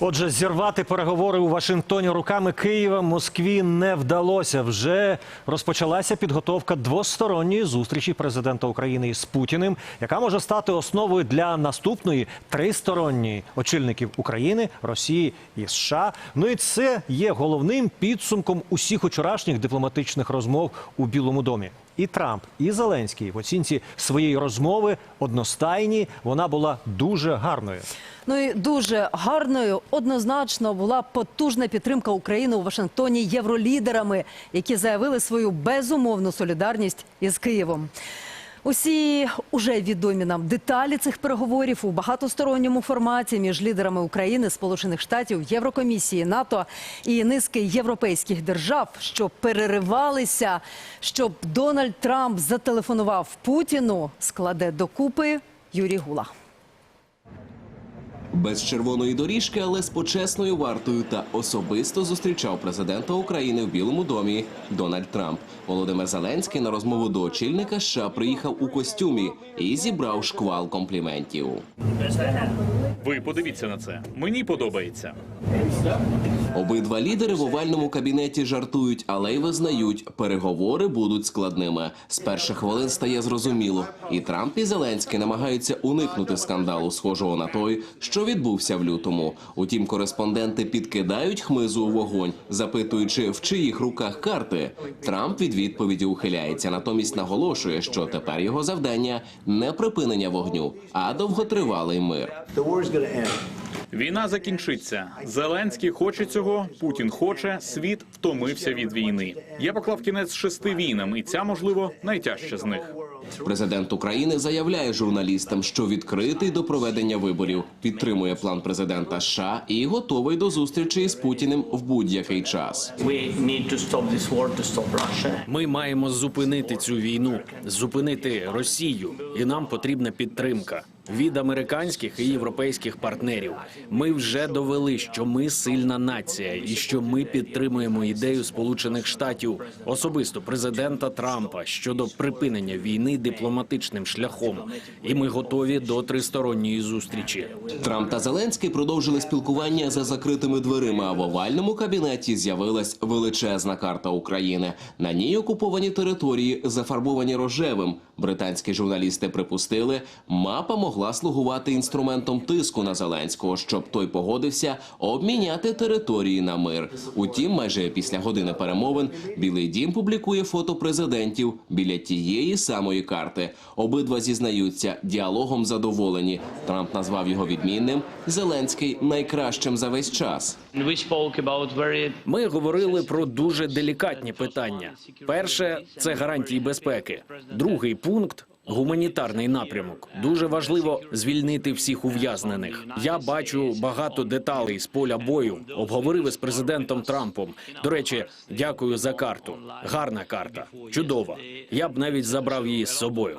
Отже, зірвати переговори у Вашингтоні руками Києва Москві не вдалося. Вже розпочалася підготовка двосторонньої зустрічі президента України із Путіним, яка може стати основою для наступної тристоронньої очільників України, Росії і США. Ну і це є головним підсумком усіх учорашніх дипломатичних розмов у Білому домі. І Трамп, і Зеленський в оцінці своєї розмови одностайні. Вона була дуже гарною. Ну і дуже гарною однозначно була потужна підтримка України у Вашингтоні євролідерами, які заявили свою безумовну солідарність із Києвом. Усі уже відомі нам деталі цих переговорів у багатосторонньому форматі між лідерами України, Сполучених Штатів, Єврокомісії, НАТО і низки європейських держав, що переривалися, щоб Дональд Трамп зателефонував Путіну, складе докупи Юрій Гула. Без червоної доріжки, але з почесною вартою та особисто зустрічав президента України в Білому домі Дональд Трамп. Володимир Зеленський на розмову до очільника США приїхав у костюмі і зібрав шквал компліментів. Ви подивіться на це. Мені подобається. Обидва лідери в овальному кабінеті жартують, але й визнають, переговори будуть складними. З перших хвилин стає зрозуміло, і Трамп і Зеленський намагаються уникнути скандалу, схожого на той, що відбувся в лютому. Утім, кореспонденти підкидають хмизу у вогонь, запитуючи, в чиїх руках карти. Трамп від відповіді ухиляється, натомість наголошує, що тепер його завдання не припинення вогню, а довготривалий мир. Війна закінчиться. Зеленський хоче цього, Путін хоче. Світ втомився від війни. Я поклав кінець шести війнам, і ця, можливо, найтяжча з них. Президент України заявляє журналістам, що відкритий до проведення виборів, підтримує план президента США і готовий до зустрічі з Путіним в будь-який час. Ми маємо зупинити цю війну, зупинити Росію, і нам потрібна підтримка від американських і європейських партнерів. Ми вже довели, що ми сильна нація, і що ми підтримуємо ідею Сполучених Штатів, особисто президента Трампа щодо припинення війни дипломатичним шляхом. І ми готові до тристоронньої зустрічі. Трамп та Зеленський продовжили спілкування за закритими дверима. А в овальному кабінеті з'явилась величезна карта України. На ній окуповані території зафарбовані рожевим. Британські журналісти припустили, мапа могла слугувати інструментом тиску на Зеленського, щоб той погодився обміняти території на мир. Утім, майже після години перемовин Білий Дім публікує фото президентів біля тієї самої карти. Обидва зізнаються, діалогом задоволені. Трамп назвав його відмінним. Зеленський найкращим за весь час. Ми говорили про дуже делікатні питання. Перше це гарантії безпеки. Другий пункт. Гуманітарний напрямок дуже важливо звільнити всіх ув'язнених. Я бачу багато деталей з поля бою. Обговорив із президентом Трампом. До речі, дякую за карту. Гарна карта, чудова. Я б навіть забрав її з собою.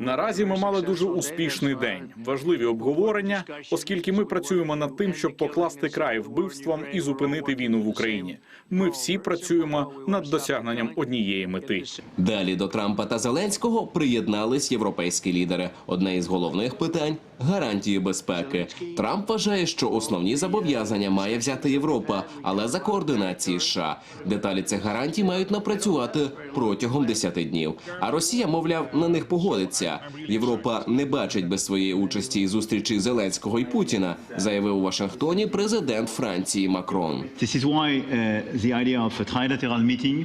Наразі ми мали дуже успішний день, важливі обговорення, оскільки ми працюємо над тим, щоб покласти край вбивствам і зупинити війну в Україні. Ми всі працюємо над досягненням однієї мети. Далі до Трампа та Зеленського приєднались європейські лідери. Одне із головних питань гарантії безпеки. Трамп вважає, що основні зобов'язання має взяти Європа, але за координації США. Деталі цих гарантій мають напрацювати протягом 10 днів. А Росія, мовляв, на них погодиться. Європа не бачить без своєї участі і зустрічі Зеленського і Путіна, заявив у Вашингтоні президент Франції Макрон. Uh,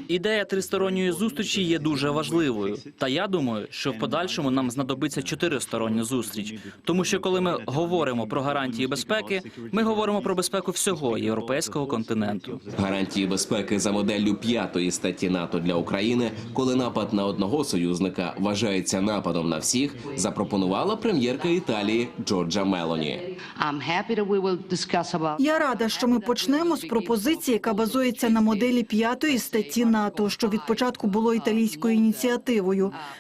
Ідея тристоронньої зустрічі є дуже важливою. Та я думаю, що в подальшому нам знадобиться чотиристороння зустріч. Тому що коли ми говоримо про гарантії безпеки, ми говоримо про безпеку всього європейського континенту. Гарантії безпеки за моделлю п'ятої статті НАТО для України, коли напад на одного союзника вважається нападом на всіх, запропонувала прем'єрка Італії Джорджа Мелоні. Я рада, що ми почнемо з пропозиції, яка базується на моделі п'ятої статті НАТО, що від початку було італійською ініціативою.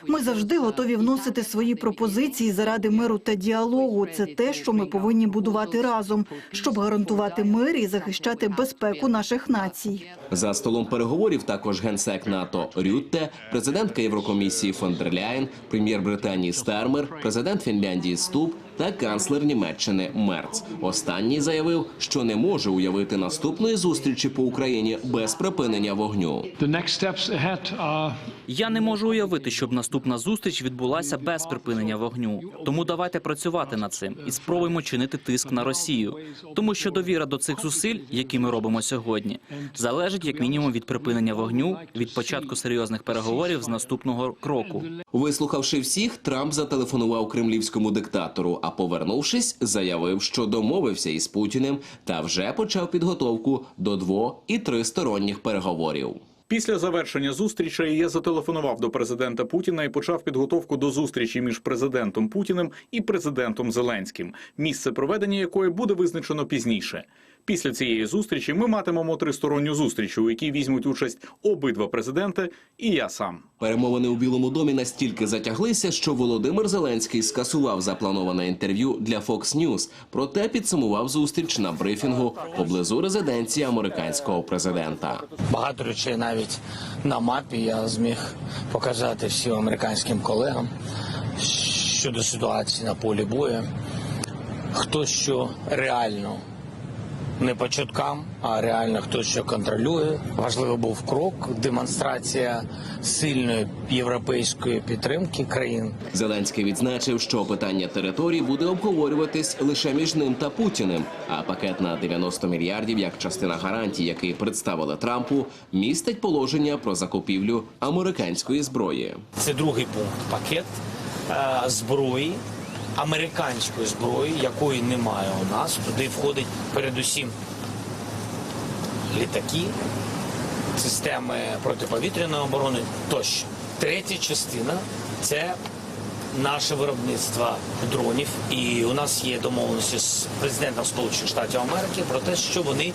Ми завжди готові вносити свої пропозиції заради миру та діалогу. Це те, що ми повинні будувати разом, щоб гарантувати мир і захищати безпеку наших націй. За столом переговорів також генсек НАТО Рютте, президентка Єврокомісії фон дер Ляєн, прем'єр Британії Стармер, президент Фінляндії Ступ та канцлер Німеччини Мерц. Останній заявив, що не може уявити наступної зустрічі по Україні без припинення вогню. Я не можу уявити, щоб наступна зустріч відбулася без припинення вогню. Тому давайте працювати над цим і спробуємо чинити тиск на Росію. Тому що довіра до цих зусиль, які ми робимо сьогодні, залежить як мінімум від припинення вогню, від початку серйозних переговорів з наступного кроку. Вислухавши всіх, Трамп зателефонував кремлівському диктатору, а повернувшись, заявив, що домовився із Путіним та вже почав підготовку до дво- і тристоронніх переговорів. Після завершення зустрічей я зателефонував до президента Путіна і почав підготовку до зустрічі між президентом Путіним і президентом Зеленським, місце проведення якої буде визначено пізніше. Після цієї зустрічі ми матимемо тристоронню зустріч, у якій візьмуть участь обидва президенти і я сам. Перемовини у Білому домі настільки затяглися, що Володимир Зеленський скасував заплановане інтерв'ю для Fox News, проте підсумував зустріч на брифінгу поблизу резиденції американського президента. Багато речей навіть на мапі я зміг показати всім американським колегам щодо ситуації на полі бою. Хто що реально не по чуткам, а реально хто що контролює. Важливий був крок, демонстрація сильної європейської підтримки країн. Зеленський відзначив, що питання територій буде обговорюватись лише між ним та Путіним. А пакет на 90 мільярдів, як частина гарантій, який представили Трампу, містить положення про закупівлю американської зброї. Це другий пункт пакет е, зброї, американської зброї, якої немає у нас. Туди входить передусім літаки, системи протиповітряної оборони тощо. Третя частина це наше виробництво дронів. І у нас є домовленості з президентом Сполучених Штатів Америки про те, що вони,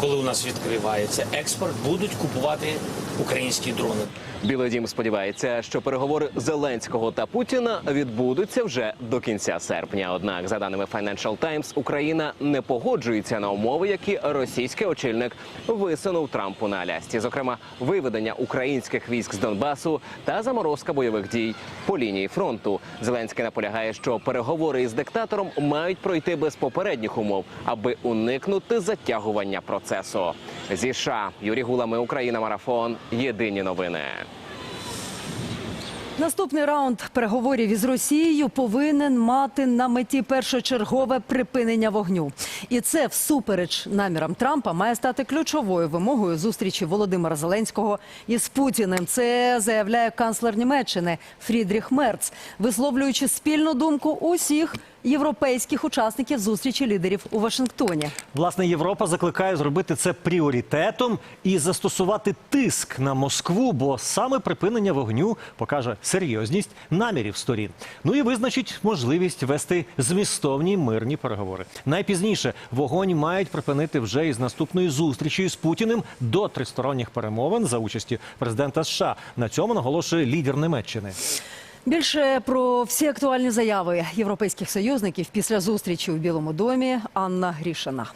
коли у нас відкривається експорт, будуть купувати українські дрони. Білий дім сподівається, що переговори Зеленського та Путіна відбудуться вже до кінця серпня. Однак, за даними Financial Times, Україна не погоджується на умови, які російський очільник висунув Трампу на Алясці. Зокрема, виведення українських військ з Донбасу та заморозка бойових дій по лінії фронту. Зеленський наполягає, що переговори із диктатором мають пройти без попередніх умов, аби уникнути затягування процесу. Зі США Юрій Гулами, Україна, марафон. Єдині новини. Наступний раунд переговорів із Росією повинен мати на меті першочергове припинення вогню. І це всупереч намірам Трампа має стати ключовою вимогою зустрічі Володимира Зеленського із Путіним. Це заявляє канцлер Німеччини Фрідріх Мерц, висловлюючи спільну думку усіх європейських учасників зустрічі лідерів у Вашингтоні. Власне, Європа закликає зробити це пріоритетом і застосувати тиск на Москву, бо саме припинення вогню покаже серйозність намірів сторін. Ну і визначить можливість вести змістовні мирні переговори. Найпізніше вогонь мають припинити вже із наступної зустрічі з Путіним до тристоронніх перемовин за участі президента США. На цьому наголошує лідер Німеччини. Більше про всі актуальні заяви європейських союзників після зустрічі у Білому домі Анна Грішина.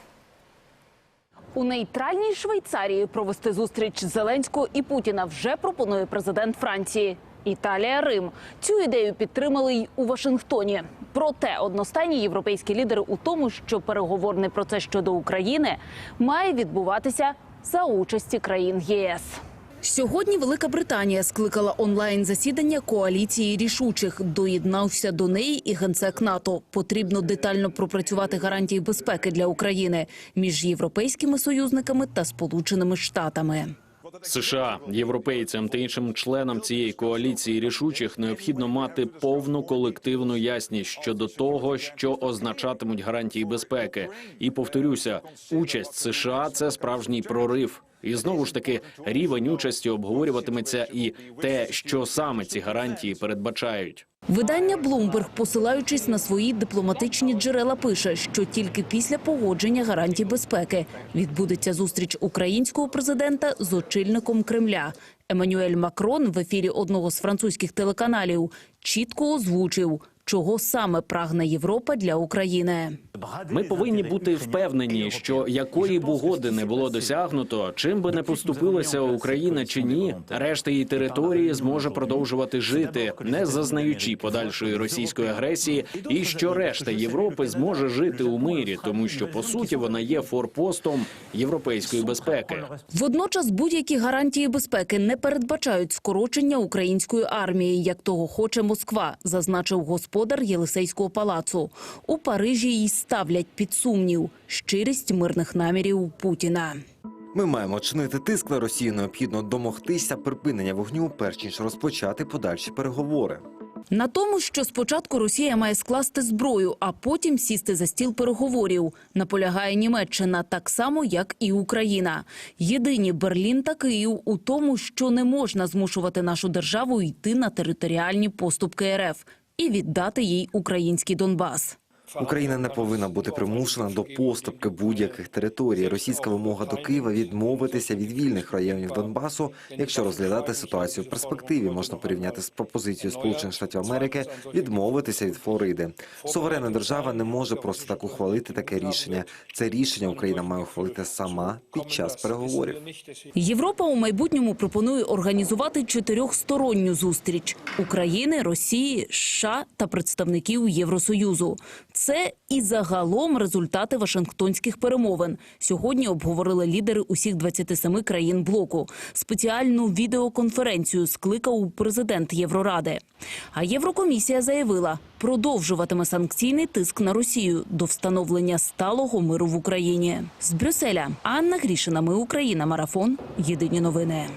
У нейтральній Швейцарії провести зустріч Зеленського і Путіна вже пропонує президент Франції. Італія, Рим. Цю ідею підтримали й у Вашингтоні. Проте одностайні європейські лідери у тому, що переговорний процес щодо України має відбуватися за участі країн ЄС. Сьогодні Велика Британія скликала онлайн засідання коаліції рішучих. Доєднався до неї і генсек НАТО. Потрібно детально пропрацювати гарантії безпеки для України між європейськими союзниками та Сполученими Штатами. США, європейцям та іншим членам цієї коаліції рішучих необхідно мати повну колективну ясність щодо того, що означатимуть гарантії безпеки. І повторюся, участь США це справжній прорив. І знову ж таки рівень участі обговорюватиметься і те, що саме ці гарантії передбачають. Видання Bloomberg, посилаючись на свої дипломатичні джерела, пише, що тільки після погодження гарантій безпеки відбудеться зустріч українського президента з очільником Кремля. Еммануель Макрон в ефірі одного з французьких телеканалів чітко озвучив, чого саме прагне Європа для України. Ми повинні бути впевнені, що якої б угоди не було досягнуто, чим би не поступилася Україна чи ні, решта її території зможе продовжувати жити, не зазнаючи подальшої російської агресії, і що решта Європи зможе жити у мирі, тому що по суті вона є форпостом європейської безпеки. Водночас будь-які гарантії безпеки не передбачають скорочення української армії, як того хоче Москва, зазначив господар Єлисейського палацу. У Парижі їй ставлять під сумнів щирість мирних намірів Путіна. Ми маємо чинити тиск на Росію. Необхідно домогтися припинення вогню, перш ніж розпочати подальші переговори. На тому, що спочатку Росія має скласти зброю, а потім сісти за стіл переговорів, наполягає Німеччина так само, як і Україна. Єдині Берлін та Київ у тому, що не можна змушувати нашу державу йти на територіальні поступки РФ і віддати їй український Донбас. Україна не повинна бути примушена до поступки будь-яких територій. Російська вимога до Києва відмовитися від вільних районів Донбасу. Якщо розглядати ситуацію в перспективі, можна порівняти з пропозицією Сполучених Штатів Америки відмовитися від Флориди. Суверенна держава не може просто так ухвалити таке рішення. Це рішення Україна має ухвалити сама під час переговорів. Європа у майбутньому пропонує організувати чотирьохсторонню зустріч України, Росії, США та представників Євросоюзу. Це і загалом результати Вашингтонських перемовин. Сьогодні обговорили лідери усіх 27 країн блоку. Спеціальну відеоконференцію скликав президент Євроради. А Єврокомісія заявила, продовжуватиме санкційний тиск на Росію до встановлення сталого миру в Україні. З Брюсселя Анна Грішина. Ми Україна. Марафон. Єдині новини.